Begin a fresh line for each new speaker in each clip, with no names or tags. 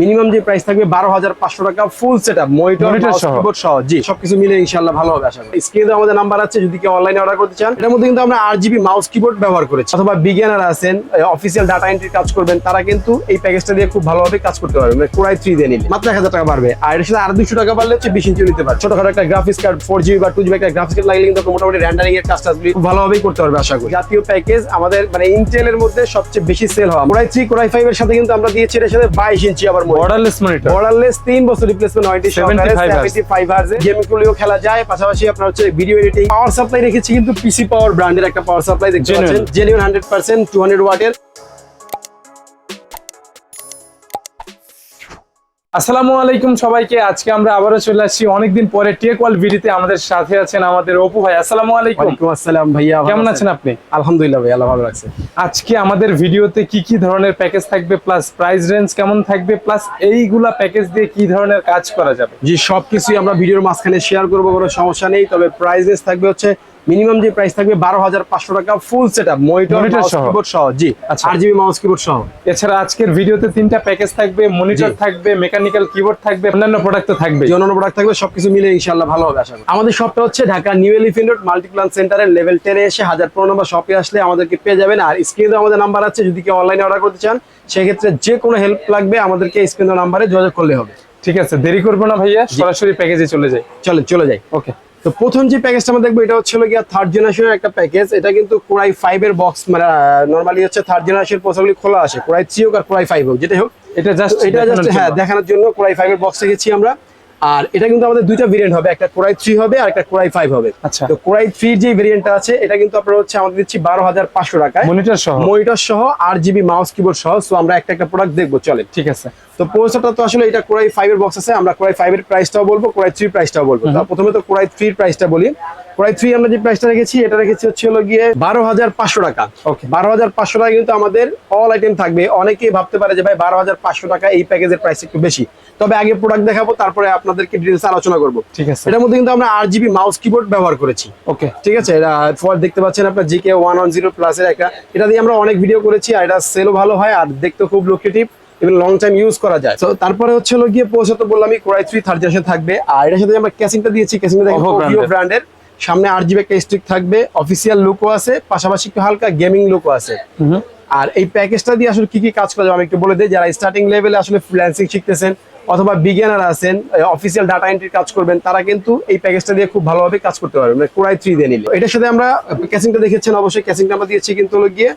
Minimum যে price থাকবে বারো হাজার পাঁচশো টাকা ফুল সেট আপ মনিটর
সহ।
জি সবকিছু মিলে ইনশাল্লাহ ভালো হবে আশা করি। স্ক্রিনে আমাদের নাম্বার আছে যদি কেউ অনলাইনে অর্ডার করতে চান এটার মধ্যে কিন্তু আমরা আট জিবি মাউস কিবোর্ড ব্যবহার করেছি। অথবা বিজ্ঞানার আছেন অফিসিয়াল ডাটা এন্ট্রি কাজ করবেন তারা কিন্তু এই প্যাকেজটা দিয়ে খুব ভালোভাবে কাজ করতে পারবে মানে কোরাই থ্রি দিয়ে নিলে। মাত্র এক হাজার টাকা পারবে আর এর সাথে আর দুশো টাকা পারলে হচ্ছে বিশ ইঞ্চি নিতে পারবে। ছোটখাটো একটা গ্রাফিক্স কার্ড ফোর জিবি বা টু জিবি একটা গ্রাফিক্স কার্ড লাগলে কিন্তু মোটামুটি র্যান্ডারিং এর কাজ টাজগুলি খুব ভালোভাবেই করতে পারবে আশা করি। জাতীয় প্যাকেজ আমাদের মানে ইন্টেলের মধ্যে সবচেয়ে বেশি সেল হওয়া। কোরাই থ্রি কোরাই ফাইভ এর সাথে কিন্তু আমরা দিয়েছি এর সাথে বাইশ ইঞ্চি আবার।
বর্ডারলেস মনিটর
বর্ডারলেস তিন বছর replacement warranty
75
five hertz game গুলিও খেলা যায় পাশাপাশি আপনার হচ্ছে ভিডিও এডিটিং পাওয়ার সাপ্লাই রেখেছি কিন্তু পিসি পাওয়ার ব্র্যান্ডের একটা পাওয়ার সাপ্লাই দেখতে। পাচ্ছেন। Genuine hundred percent two hundred ওয়াটের
আসসালামু আলাইকুম সবাইকে। আজকে আমরা আবারও চলে আসছি। অনেকদিন পরে টেক ওয়াল ভিডিওতে আমাদের সাথে আছেন আমাদের অপু ভাই। আসসালামু আলাইকুম।
আসসালাম ভাইয়া
কেমন আছেন? আপনি?
আলহামদুলিল্লাহ ভাই আল্লাহ ভালো রাখছে।
আজকে আমাদের ভিডিওতে কি কি ধরনের প্যাকেজ থাকবে প্লাস প্রাইস রেঞ্জ কেমন থাকবে প্লাস এইগুলা প্যাকেজ দিয়ে কি ধরনের কাজ করা যাবে?
জি সবকিছুই আমরা ভিডিওর মাঝখানে শেয়ার করব কোনো সমস্যা নেই। তবে প্রাইসেস থাকবে হচ্ছে মিনিমাম যে প্রাইস থাকবে বারো হাজার পাঁচশো টাকা ফুল সেট আপ মনিটর
সহ।
কিবোর্ড সহ জি। আর জিবি মাউস কিবোর্ড সহ।
এছাড়া আজকের ভিডিওতে তিনটা প্যাকেজ থাকবে মনিটর থাকবে মেকানিক্যাল কিবোর্ড থাকবে অন্যান্য প্রোডাক্ট থাকবে
অন্যান্য প্রোডাক্ট থাকবে সবকিছু মিলে ইনশাল্লাহ ভালো হবে আশা করি। আমাদের শপটা হচ্ছে Dhaka New Elephant Road Multiplan সেন্টারের লেভেল টেনে এসে হাজার পনেরো নম্বর শপে আসলে আমাদেরকে পেয়ে যাবেন। আর স্ক্রিনে আমাদের নাম্বার আছে যদি কেউ অনলাইনে অর্ডার করতে চান সেক্ষেত্রে যে কোনো হেল্প লাগবে আমাদেরকে স্ক্রিনে নাম্বারে যোগাযোগ করলে হবে।
ঠিক আছে দেরি করব না ভাইয়া সরাসরি প্যাকেজে চলে যাই।
চলে চলে যাই।
ওকে
তো প্রথম যে প্যাকেজটা আমরা দেখব এটা হচ্ছে গিয়া থার্ড জেনারেশনের একটা প্যাকেজ এটা কিন্তু কোরাই ফাইভ এর বক্স মানে নর্মালি হচ্ছে থার্ড জেনারেশন প্রসেসরগুলি খোলা আসে কোরাই থ্রি হোক আর কোরাই ফাইভ হোক যেটাই হোক।
এটা জাস্ট
এটা জাস্ট হ্যাঁ দেখানোর জন্য কোরাই ফাইভ এর বক্স রেখেছি আমরা। আর এটা কিন্তু আমাদের দুইটা ভেরিয়েন্ট হবে একটা কোরাই থ্রি হবে আর একটা কোরাই ফাইভ হবে।
আচ্ছা।
তো কোরাই থ্রি যে ভেরিয়েন্টটা আছে এটা কিন্তু আপনার হচ্ছে আমাদের দিচ্ছি বারো হাজার পাঁচশো টাকায়।
মনিটর সহ।
মনিটর সহ আর জিবি মাউস কিবোর্ড সহ। সো আমরা একটা একটা প্রোডাক্ট দেখব চলে
ঠিক আছে।
তো প্রসেসরটা তো আসলে এটা কোরাই ফাইভ এর বক্স আছে আমরা কোরাই ফাইভ এর প্রাইসটাও বলব কোরাই থ্রি প্রাইসটাও বলব। তো প্রথমে তো কোরাই থ্রি প্রাইসটা বলি। কোরাই থ্রি আমরা যে প্রাইসটা রেখেছি এটা রেখেছি হচ্ছে হলো গিয়ে বারো হাজার পাঁচশো টাকা।
ওকে
বারো হাজার পাঁচশো টাকা কিন্তু আমাদের অল আইটেম থাকবে। অনেকেই ভাবতে পারে যে ভাই বারো হাজার পাঁচশো টাকা এই প্যাকেজের প্রাইস একটু বেশি। তবে আগে প্রোডাক্ট দেখাবো তারপরে আপনাদেরকে ডিটেলস আলোচনা করব।
ঠিক আছে।
এটার মধ্যে কিন্তু আমরা আট জিবি মাউস কিবোর্ড ব্যবহার করেছি।
ওকে
ঠিক আছে? এটা দেখতে পাচ্ছেন আপনার GK one one zero plus এর একটা। এটা দিয়ে আমরা অনেক ভিডিও করেছি আর এটা সেলও ভালো হয় আর দেখতে খুব লোকেটিভ এবং লং টাইম ইউজ করা যায়। তো তারপরে হচ্ছে হলো গিয়ে পৌঁছে তো বললামই কোরাই থ্রি থার্ড জেনারেশন থাকবে। আর এটার সাথে আমরা ক্যাসিংটা দিয়েছি ক্যাসিংটা
brand-এর।
ব্র্যান্ডের সামনে আট জিবি একটা স্টিক থাকবে অফিসিয়াল লুকও আছে পাশাপাশি একটু হালকা গেমিং লুকও আছে। আর এই প্যাকেজটা দিয়ে আসলে কি কি কাজ করা যাবে আমি একটু বলে দিই যারা স্টার্টিং লেভেলে আসলে ফ্রিল্যান্সিং শিখতেছেন অথবা বিজ্ঞানার আছেন অফিসিয়াল ডাটা এন্ট্রির কাজ করবেন তারা কিন্তু এই প্যাকেজটা দিয়ে খুব ভালোভাবে কাজ করতে পারবেন মানে কোরাই থ্রি দিয়ে নিলে। এটার সাথে আমরা ক্যাসিংটা দেখেছেন অবশ্যই ক্যাসিংটা আমরা দিয়েছি কিন্তু হলো গিয়ে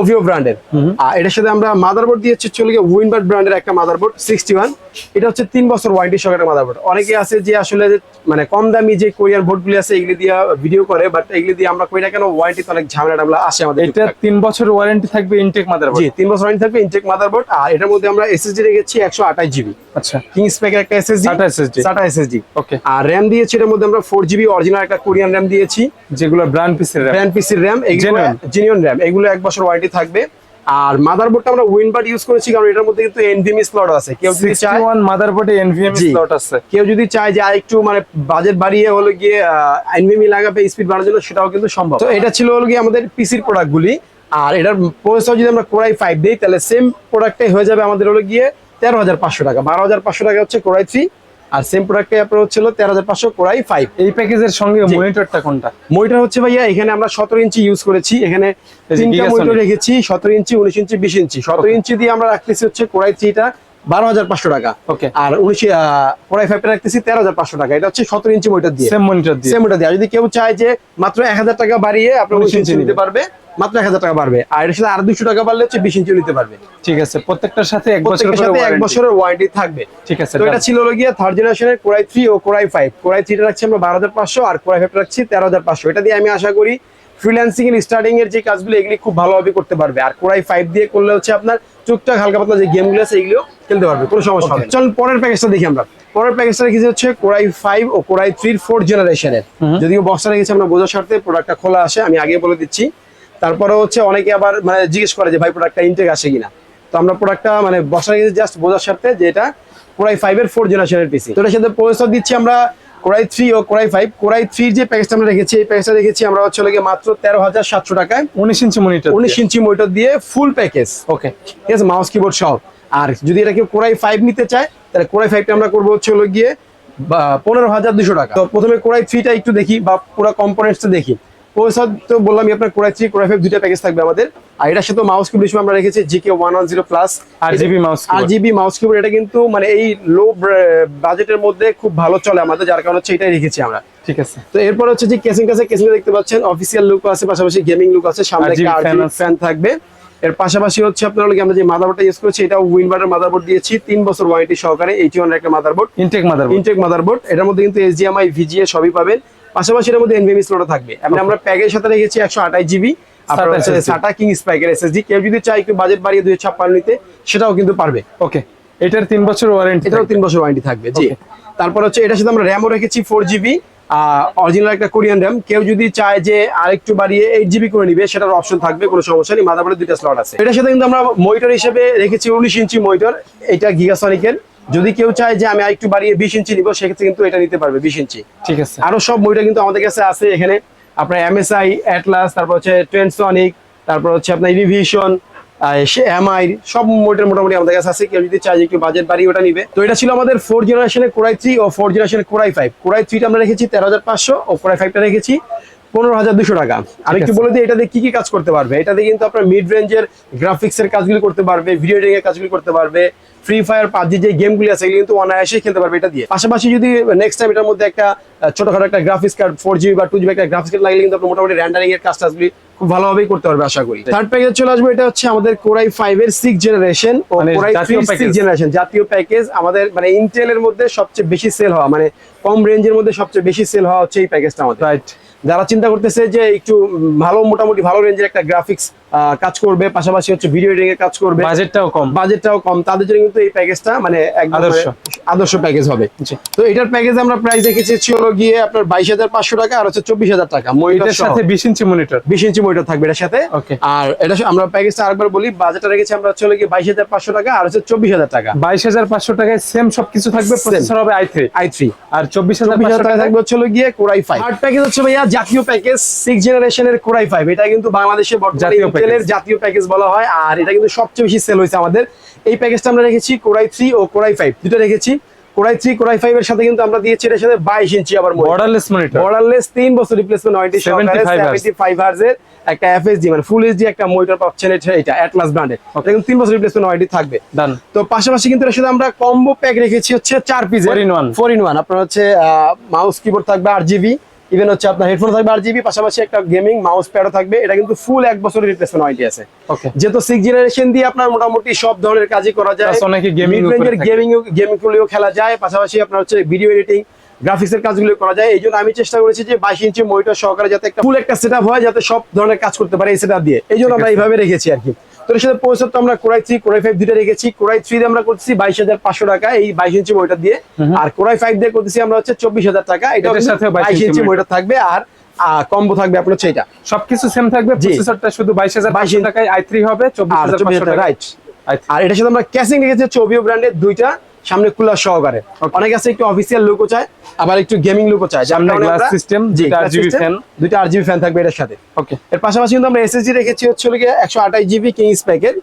ওভিও ব্র্যান্ডের আর এটার সাথে আমরা মাদারবোর্ড দিয়েছি চলে গিয়ে উইনবার্ড ব্র্যান্ডের একটা মাদারবোর্ড সিক্সটি ওয়ান এটা হচ্ছে তিন বছর ওয়ারেন্টি সহ একটা মাদারবোর্ড অনেকে আছে যে আসলে মানে কম দামি যে বোর্ডগুলি আছে এগুলি দিয়ে ভিডিও করে বাট এগুলি দিয়ে আমরা করি না কেন ওয়ারেন্টি অনেক ঝামেলা টামলা আসে আমাদের
এটা তিন বছর ওয়ারেন্টি থাকবে ইনটেক মাদারবোর্ড
জি তিন বছর ওয়ারেন্টি থাকবে ইনটেক মাদারবোর্ড আর এটার মধ্যে আমরা এসএসডি রেখেছি একশো আঠাশ জিবি
আচ্ছা।
কিংস প্যাকের একটা এসএসডি সাটা এসএসডি
ওকে
আর র্যাম দিয়েছি এটার মধ্যে আমরা ফোর জিবি অরিজিনাল একটা কোরিয়ান র্যাম দিয়েছি।
যেগুলো ব্র্যান্ড পিসের
ব্র্যান্ড পিসির র্যাম এগুলো। জেনুইন র্যাম এগুলো এক বছর ওয়ারেন্টি থাকবে। আর মাদারবোর্ডটা আমরা উইনবার্ড ইউজ করেছি কারণ এটার মধ্যে কিন্তু এনভিএমই স্লট আছে। কেউ যদি চায়
61 মাদারবোর্ডে এনভিএম
জি।
স্লট আছে।
কেউ যদি চায় যে আরেকটু মানে বাজেট বাড়িয়ে হলো গিয়ে এনভিএমই লাগাবে স্পিড বাড়ানোর জন্য সেটাও কিন্তু সম্ভব। তো এটা ছিল হলো গিয়ে আমাদের পিসির প্রোডাক্টগুলি আর এটার প্রসেসর যদি আমরা কোরাই ফাইভ দিই তাহলে সেম প্রোডাক্টটাই হয়ে যাবে আমাদের হলো গিয়ে তেরো হাজার পাঁচশো টাকা। বারো হাজার পাঁচশো টাকা হচ্ছে কোরাই থ্রি আর সেম প্রোডাক্টে আপনার হচ্ছিল তেরো হাজার পাঁচশো কোরাই ফাইভ
এই প্যাকেজের সঙ্গে। মনিটরটা কোনটা?
মনিটর হচ্ছে ভাইয়া এখানে আমরা সতেরো ইঞ্চি ইউজ করেছি। এখানে তিনটা মনিটর রেখেছি সতেরো ইঞ্চি উনিশ ইঞ্চি বিশ ইঞ্চি সতেরো ইঞ্চি দিয়ে আমরা রাখতেছি হচ্ছে কোরাই থ্রিটা বারো হাজার পাঁচশো টাকা।
ওকে
আর উনিশ ফাইভটা রাখতেছি তেরো হাজার পাঁচশো টাকা। এটা হচ্ছে সতেরো ইঞ্চি মনিটর দিয়ে।
সেম মনিটর দিয়ে।
সেম দিয়ে। যদি কেউ চায় যে মাত্র এক হাজার টাকা বাড়িয়ে আপনার
19
উনিশ ইঞ্চি নিতে পারবে মাত্র এক হাজার টাকা বাড়বে। আর এর সাথে আর দুশো টাকা বাড়লে হচ্ছে বিশ ইঞ্চি নিতে পারবে।
ঠিক আছে প্রত্যেকটার সাথে এক বছর
প্রত্যেকের সাথে এক বছরের ওয়ারেন্টি থাকবে।
ঠিক আছে
তো এটা ছিল গিয়ে থার্ড জেনারেশনের core i three O core i five core i থ্রিটা রাখছি আমরা বারো হাজার পাঁচশো আর কোরাই ফাইভটা রাখছি তেরো হাজার পাঁচশো। এটা দিয়ে আমি আশা করি ফ্রিল্যান্সিং এর স্টার্টিং এর যে কাজগুলো এগুলি খুব ভালোভাবে করতে পারবে। আর কোরাই ফাইভ দিয়ে করলে হচ্ছে আপনার টুকটাক হালকা পাতলা যে গেমগুলো আছে এগুলো খেলতে পারবে কোনো সমস্যা হবে চল পরের প্যাকেজটা দেখি আমরা। পরের প্যাকেজটা রেখেছি হচ্ছে কোরাই ফাইভ ও কোরাই থ্রির ফোর্থ জেনারেশনের যদিও বক্সটা রেখেছি আমরা বোঝার স্বার্থে প্রোডাক্টটা খোলা আসে আমি আগে বলে দিচ্ছি। তারপরে হচ্ছে অনেকে আবার মানে জিজ্ঞেস করে যে ভাই প্রোডাক্টটা ইনটেক আসে কিনা। তো আমরা প্রোডাক্টটা মানে বক্সটা রেখেছি জাস্ট বোঝার স্বার্থে যে এটা কোরাই ফাইভ এর ফোর জেনারেশনের পিসি তো এটার সাথে প্রসেসর দিচ্ছি আমরা core i three O core i five core i থ্রির যে প্যাকেজটা আমরা রেখেছি এই প্যাকেজটা রেখেছি আমরা হচ্ছে লাগে মাত্র তেরো হাজার সাতশো টাকায়
উনিশ ইঞ্চি মনিটর
উনিশ ইঞ্চি মনিটর দিয়ে ফুল প্যাকেজ
ওকে
ঠিক আছে মাউস কিবোর্ড সহ আর যদি এটা কেউ কোরাই ফাইভ নিতে চায় তাহলে কোরাই ফাইভটা আমরা করব হচ্ছে হলো গিয়ে পনেরো হাজার দুশো টাকা। তো প্রথমে কোরাই থ্রিটা একটু দেখি বা পুরো কম্পোনেন্টসটা দেখি। ওসব তো বললামই আপনার core i three core i five দুইটা প্যাকেজ থাকবে আমাদের। আর এটার সাথে মাউস হিসেবে আমরা রেখেছি GK one one zero plus
RGB mouse keyboard।
RGB mouse keyboard এটা কিন্তু মানে এই লো বাজেটের মধ্যে খুব ভালো চলে আমাদের যার কারণে হচ্ছে এটাই রেখেছি আমরা।
ঠিক আছে।
তো এরপর হচ্ছে যে কেসিং কাছে কেসিং দেখতে পাচ্ছেন অফিসিয়াল লুক আছে পাশাপাশি গেমিং লুক আছে সামনে একটা। ফ্যান থাকবে। এর পাশাপাশি হচ্ছে আপনার আমরা যে মাদারবোর্ডটা ইউজ করছি এটা উইনবারের মাদারবোর্ড দিয়েছি তিন বছর ওয়ারেন্টি সহকারে এইটি ওয়ান একটা motherboard
Intech motherboard
Intech motherboard এটার মধ্যে কিন্তু এইচডিএমআই ভিজিএ সবই পাবেন। পাশাপাশি এর মধ্যে এনভিএমই স্লটও থাকবে। আমি আমরা প্যাকের সাথে রেখেছি একশো আঠাশ জিবি আপনার হচ্ছে সাটা কিং স্পাইকের এসএসডি কেউ যদি চাই একটু বাজেট বাড়িয়ে দুই ছাপ্পান্ন নিতে সেটাও কিন্তু পারবে।
ওকে এটার তিন বছর ওয়ারেন্টি
এটাও তিন বছর ওয়ারেন্টি থাকবে জি। তারপর হচ্ছে এটার সাথে আমরা র্যামও রেখেছি ফোর জিবি অরিজিনাল একটা কোরিয়ান র্যাম কেউ যদি চায় যে আরেকটু বাড়িয়ে এইট জিবি করে নিবে সেটার অপশন থাকবে কোনো সমস্যা নেই। মাদারবোর্ডে দুইটা স্লট আছে। এটার সাথে কিন্তু আমরা মনিটর হিসেবে রেখেছি উনিশ ইঞ্চি মনিটর এটা গিগাসনিকের যদি কেউ চায় যে আমি আরেকটু বাড়িয়ে বিশ ইঞ্চি নিব সেক্ষেত্রে কিন্তু এটা নিতে পারবে বিশ ইঞ্চি।
ঠিক আছে।
আরও সব মনিটর কিন্তু আমাদের কাছে আছে এখানে। আপনার এমএসআই অ্যাটলাস তারপর হচ্ছে ট্রেন্ডসনিক তারপর হচ্ছে আপনার ইলিভিশন সে এমআই সব মনিটর মোটামুটি আমাদের কাছে আছে। কেউ যদি চায় যে একটু বাজেট বাড়িয়ে ওটা নিবে। তো এটা ছিল আমাদের ফোর জেনারেশনের কোরাই থ্রি ও ফোর জেনারেশনের core i five core i থ্রিটা আমরা রেখেছি তেরো হাজার পাঁচশো ও কোরাই ফাইভটা রেখেছি। পনেরো হাজার দুশো টাকা। আর একটু বলে দিই এটাতে কি কি কাজ করতে পারবে? এটাতে কিন্তু আপনার মিড রেঞ্জের গ্রাফিক্সের কাজগুলি করতে পারবে ভিডিও এডিটিং এর কাজগুলি করতে পারবে ফ্রি ফায়ার পাবজি যে গেমগুলি আছে এগুলি কিন্তু অনায়াসে খেলতে পারবে এটা দিয়ে। পাশাপাশি যদি নেক্সট টাইম এটার মধ্যে একটা ছোটখাটো একটা গ্রাফিক্স কার্ড ফোর জিবি বা টু জিবি একটা গ্রাফিক্স কার্ড লাগলে কিন্তু আপনি মোটামুটি র্যান্ডারিং এর কাজ টাজগুলি খুব ভালোভাবেই করতে পারবে আশা করি। থার্ড প্যাকেজ চলে আসবে এটা হচ্ছে আমাদের কোরাই ফাইভ এর সিক্স জেনারেশন ও কোরাই
জাতীয়
সিক্স জেনারেশন জাতীয় প্যাকেজ আমাদের মানে ইন্টেলের মধ্যে সবচেয়ে বেশি সেল হওয়া মানে কম রেঞ্জের মধ্যে সবচেয়ে বেশি সেল হওয়া হচ্ছে এই প্যাকেজটা আমাদের।
রাইট
যারা চিন্তা করতেছে যে একটু ভালো মোটামুটি ভালো রেঞ্জের একটা গ্রাফিক্স কাজ করবে পাশাপাশি হচ্ছে ভিডিও এডিটিং এর কাজ করবে
বাজেটটাও কম।
বাজেটটাও কম তাদের জন্য কিন্তু এই প্যাকেজটা মানে একদম
আদর্শ।
মানে আদর্শ। প্যাকেজ হবে। তো এটার প্যাকেজ আমরা প্রাইস রেখেছি হচ্ছে হলো গিয়ে আপনার বাইশ হাজার পাঁচশো টাকা আর হচ্ছে চব্বিশ হাজার টাকা মনিটর
এটার সাথে বিশ ইঞ্চি মনিটর
বিশ ইঞ্চি মনিটর থাকবে এটার সাথে. আর এটা আমরা প্যাকেজটা আরেকবার বলি বাজেটটা রেখেছি আমরা হচ্ছে হলো গিয়ে বাইশ হাজার পাঁচশো টাকা আর হচ্ছে চব্বিশ হাজার টাকা।
বাইশ হাজার পাঁচশো টাকায় সেম সবকিছু থাকবে প্রসেসর হবে আই থ্রি
আই থ্রি
আর চব্বিশ হাজার
চব্বিশ হাজার
পাঁচশো
টাকা
টাকা
থাকবে হচ্ছে হলো গিয়ে কোরাই ফাইভ থার্ড প্যাকেজ হচ্ছে ভাইয়া জাতীয় প্যাকেজ সিক্স জেনারেশনের কোরাই ফাইভ এটা কিন্তু বাংলাদেশে বর্তমানে
জাতীয়
প্যাকেজ বলা হয় আর এটা কিন্তু সবচেয়ে বেশি সেল হয়েছে আমাদের। এই প্যাকেজটা আমরা রেখেছি কোরাই থ্রি ও কোরাই ফাইভ দুটো রেখেছি। কোরাই থ্রি কোরাই ফাইভ এর সাথে কিন্তু আমরা দিয়েছি এর সাথে বাইশ ইঞ্চি আবার
বর্ডারলেস মনিটর
বর্ডারলেস তিন বছর replacement warranty
75 hertz।
Seventy five হার্জের একটা এফএসডি মানে ফুল এইচডি একটা মনিটর পাচ্ছেন এটা এটা অ্যাটলাস ব্র্যান্ডের এটা কিন্তু তিন বছর রিপ্লেসমেন্ট ওয়ারেন্টি থাকবে।
ডান
তো পাশাপাশি কিন্তু এর সাথে আমরা কম্বো প্যাক রেখেছি হচ্ছে চার piece
in one।
Four in one আপনার হচ্ছে মাউস কিবোর্ড থাকবে আট জিবি ইভেন হচ্ছে আপনার হেডফোন থাকবে আট জিবি পাশাপাশি একটা গেমিং মাউস প্যাডও থাকবে। এটা কিন্তু ফুল এক বছরের রিপ্লেসমেন্ট ওয়ারেন্টি আছে। যেহেতু সিক্স জেনারেশন দিয়ে আপনার মোটামুটি সব ধরনের কাজই করা যায়।
অনেকে ও
গেমিং গেমিং গুলিও খেলা যায়। পাশাপাশি আপনার হচ্ছে ভিডিও এডিটিং গ্রাফিক্স এর কাজগুলো করা যায়। এই জন্য আমি চেষ্টা করেছি যে বাইশ ইঞ্চি মনিটর সহকারে যাতে একটা ফুল একটা সেট হয় যাতে সব ধরনের কাজ করতে পারে এই সেট দিয়ে। এই জন্য আমরা এইভাবে রেখেছি আর কি। এর সাথে প্রসেসর তো আমরা কোরাই থ্রি কোরাই ফাইভ দুইটা রেখেছি। কোরাই থ্রি আমরা করতেছি বাইশ হাজার পাঁচশো টাকা এই বাইশ ইঞ্চি বইটা দিয়ে। আর কোরাই ফাইভ দিয়ে করতেছি আমরা হচ্ছে চব্বিশ হাজার টাকা এটা
এটার সাথেও 22
বাইশ
ইঞ্চি
বইটা থাকবে আর কম্বো থাকবে আপনার হচ্ছে এটা।
সবকিছু সেম থাকবে প্রসেসরটা শুধু বাইশ হাজার
22
পাঁচশো টাকায় আই থ্রি হবে চব্বিশ
আর
হাজার
রাইট আর এটার সাথে আমরা ক্যাসিং রেখেছি চবিও ব্র্যান্ডের দুইটা। সামনে কুলার সহকারে। অনেক আছে একটু অফিসিয়াল লুকও চায় আবার একটু গেমিং লুকও চায়।
সামনে system,
জি,
দুইটা
glass
RGB
দুইটা আরজিবি ফ্যান থাকবে এটার সাথে।
ওকে
এর পাশাপাশি কিন্তু আমরা এসএসডি রেখেছি হচ্ছে হলো গিয়ে একশো আঠাশ জিবি কিং স্প্যাকের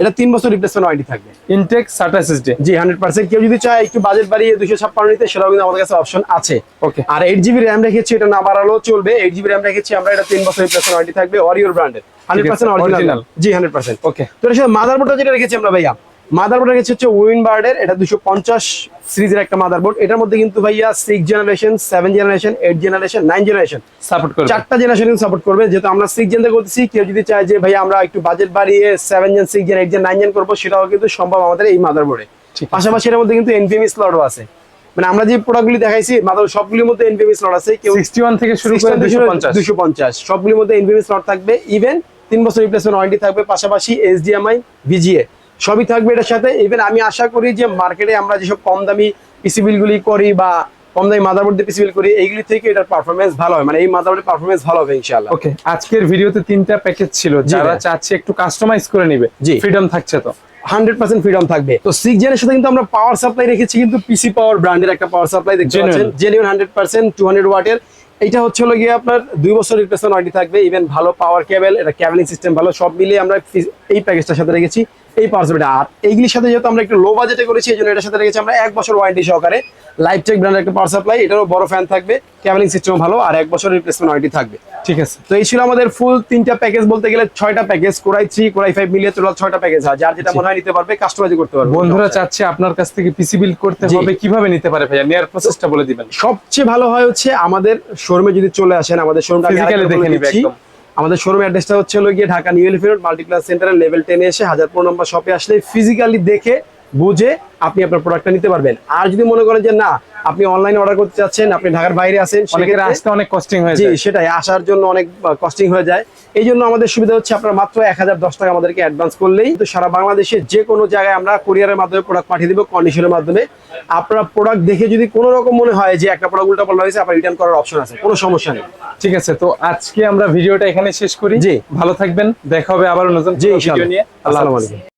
এটা তিন বছর রিপ্লেসমেন্ট ওয়ারেন্টি থাকবে।
ইনটেক সাটা এসএসডি
জি হান্ড্রেড পার্সেন্ট কেউ যদি চায় একটু বাজেট বাড়িয়ে দুশো ছাপ্পান্ন নিতে সেটাও কিন্তু আমাদের কাছে অপশন আছে।
ওকে
আর এইট জিবি র্যাম রেখেছি এটা না বাড়ালো চলবে। এইট জিবি র্যাম রেখেছি আমরা এটা তিন বছর রিপ্লেসমেন্ট ওয়ারেন্টি থাকবে। অরিওর ব্র্যান্ডের হান্ড্রেড পার্সেন্ট
original।
অরিজিনাল জি হান্ড্রেড পার্সেন্ট
ওকে
তো এর সাথে মাদারবোর্ডটা যেটা রেখেছি আমরা ভাইয়া মাদারবোর্ড রেখেছি হচ্ছে উইন বার্ডের এটা দুশো পঞ্চাশ সিরিজের একটা মাদারবোর্ড এটার মধ্যে কিন্তু ভাইয়া six generation seven generation eight generation nine generation
support করবে।
চারটা জেনারেশন কিন্তু সাপোর্ট করবে। যেহেতু আমরা সিক্স জেন করতেছি কেউ যদি চায় যে ভাই আমরা একটু বাজেট বাড়িয়ে seven gen six gen eight gen nine gen করব সেটাও কিন্তু সম্ভব আমাদের এই মাদারবোর্ডে পাশাপাশি এর মধ্যে কিন্তু এনপিএমই স্লটও আছে। মানে আমরা যে প্রোডাক্টগুলি দেখাইছি মাদার সবগুলির মধ্যে এনপিএমই স্লট আছে। কেউ
সিক্সটি ওয়ান থেকে শুরু করে দুশো পঞ্চাশ।
দুশো পঞ্চাশ। সবগুলির মধ্যে এনভিএমি স্লট থাকবে। ইভেন তিন বছর রিপ্লেসমেন্ট ওয়ারেন্টি থাকবে। পাশাপাশি এইচডিএমআই ভিজিএ সবই থাকবে এটার সাথে। ইভেন আমি আশা করি যে মার্কেটে আমরা যেসব কম দামি পিসিবিল গুলি করি বা কম দামি মাদারবোর্ড দিয়ে পিসিবিল করি এইগুলি থেকে এটার পারফরমেন্স ভালো হয়। মানে এই মাদারবোর্ডের পারফরমেন্স ভালো হবে ইনশাআল্লাহ।
ওকে আজকের ভিডিওতে তিনটা প্যাকেজ ছিল। যারা চাচ্ছে একটু কাস্টমাইজ করে নিবে।
জি।
ফ্রিডম থাকছে তো?
হান্ড্রেড পার্সেন্ট ফ্রিডম থাকবে। তো সিক্স জেনের সাথে কিন্তু আমরা পাওয়ার সাপ্লাই রেখেছি কিন্তু পিসি পাওয়ার ব্র্যান্ডের একটা পাওয়ার সাপ্লাই দেখতে
Genuine।
পাচ্ছেন। Genuine hundred percent two hundred ওয়াটের হচ্ছে হলো গিয়ে আপনার দুই বছর রিপ্লেসমেন্ট ওয়ারেন্টি থাকবে। ইভেন ভালো পাওয়ার কেবল এটা ক্যাবেলিং সিস্টেম ভালো সব মিলিয়ে আমরা এই প্যাকেজটার সাথে রেখেছি। এই পাওয়ার সাপ্লাইটা। আর এইগুলির সাথে যেহেতু আমরা একটু লো বাজেটে করেছি এই জন্য এটার সাথে রেখেছি আমরা এক বছর ওয়ারেন্টি সহকারে। লাইফ টেক ব্র্যান্ডের একটা পাওয়ার সাপ্লাই এটারও বড় ফ্যান থাকবে ক্যাবেলিং সিস্টেম ভালো আর এক বছর রিপ্লেসমেন্ট ওয়ারেন্টি থাকবে।
ঠিক আছে।
তো এই ছিল আমাদের ফুল তিনটা প্যাকেজ বলতে গেলে ছয়টা package core i three core i five মিলিয়ে টোটাল ছয়টা প্যাকেজ হয় যার যেটা মনে হয় নিতে পারবে কাস্টমাইজ করতে পারবে।
বন্ধুরা চাচ্ছে আপনার কাছ থেকে পিসি বিল্ড করতে হবে কীভাবে নিতে পারে ভাইয়া? নেয়ার প্রসেসটা বলে দিবেন।
সবচেয়ে ভালো হয় হচ্ছে আমাদের শোরুমে যদি চলে আসেন আমাদের শোরুমটা
দেখে নিবে একদম।
আমাদের শোরুম অ্যাড্রেসটা হচ্ছে হলো গিয়ে ঢাকা নিউ এলিফেন্ট মাল্টিপ্লাস সেন্টারের লেভেল টেনে এসে হাজার পনেরো নম্বর শপে আসলে ফিজিক্যালি দেখে বুঝে আপনি আপনার প্রোডাক্টটা নিতে পারবেন। আর যদি মনে করেন যে না আপনি অনলাইনে অর্ডার করতে চাচ্ছেন আপনি ঢাকার বাইরে আছেন সেক্ষেত্রে-
আসতে অনেক কস্টিং হয়ে যায়।
সেটাই আসার জন্য অনেক কস্টিং হয়ে যায়। এই জন্য আমাদের সুবিধা হচ্ছে আপনার মাত্র এক হাজার দশ টাকা আমাদেরকে অ্যাডভান্স করলেই তো সারা বাংলাদেশে যে কোনো জায়গায় আমরা কুরিয়ারের মাধ্যমে প্রোডাক্ট পাঠিয়ে দেবো কন্ডিশনের মাধ্যমে। আপনার প্রোডাক্ট দেখে যদি কোনো রকম মনে হয় যে একটা প্রোডাক্ট উল্টা পাল্টা হয়েছে আপনার রিটার্ন করার অপশন আছে কোনো সমস্যা নেই।
ঠিক আছে তো আজকে আমরা ভিডিওটা এখানে শেষ করি।
জি।
ভালো থাকবেন দেখা হবে আবার নতুন
জি
ভিডিও নিয়ে। আল্লাহ
আলাইকুম।